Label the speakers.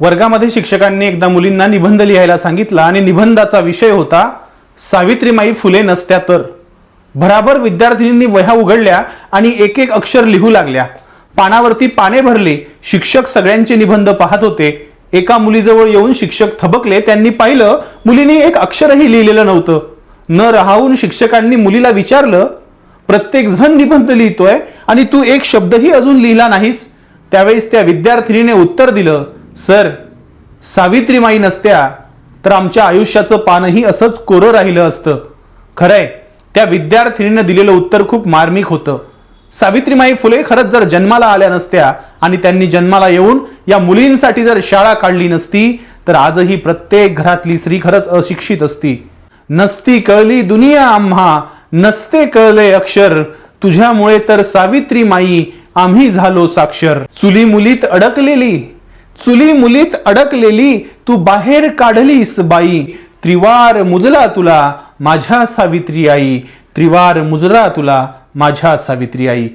Speaker 1: वर्गामध्ये शिक्षकांनी एकदा मुलींना निबंध लिहायला सांगितला आणि निबंधाचा विषय होता सावित्रीमाई फुले नसत्या तर. भराभर विद्यार्थिनींनी वह्या उघडल्या आणि एक एक अक्षर लिहू लागल्या. पानावरती पाने भरले शिक्षक सगळ्यांचे निबंध पाहत होते. एका मुलीजवळ येऊन शिक्षक थबकले त्यांनी पाहिलं मुलीने एक अक्षरही लिहिलेलं नव्हतं. न राहून शिक्षकांनी मुलीला विचारलं प्रत्येक जण निबंध लिहितोय आणि तू एक शब्दही अजून लिहिला नाहीस? त्यावेळेस त्या विद्यार्थिनीने उत्तर दिलं सर सावित्रीमाई नसत्या तर आमच्या आयुष्याचं पानही असंच कोरं राहिलं असतं. खरंय त्या विद्यार्थिनीनं दिलेलं उत्तर खूप मार्मिक होतं. सावित्रीमाई फुले खरंच जर जन्माला आल्या नसत्या आणि त्यांनी जन्माला येऊन या मुलींसाठी जर शाळा काढली नसती तर आजही प्रत्येक घरातली स्त्री खरंच अशिक्षित असती. नसती कळली दुनिया आम्हा नसते कळले अक्षर. तुझ्यामुळे तर सावित्री माई आम्ही झालो साक्षर. चुली मुलीत अडकलेली. चुली मुलीत अडकलेली तू बाहेर काढलीस बाई. त्रिवार मुजला तुला माझ्या सावित्री आई त्रिवार मुजला तुला माझ्या सावित्री आई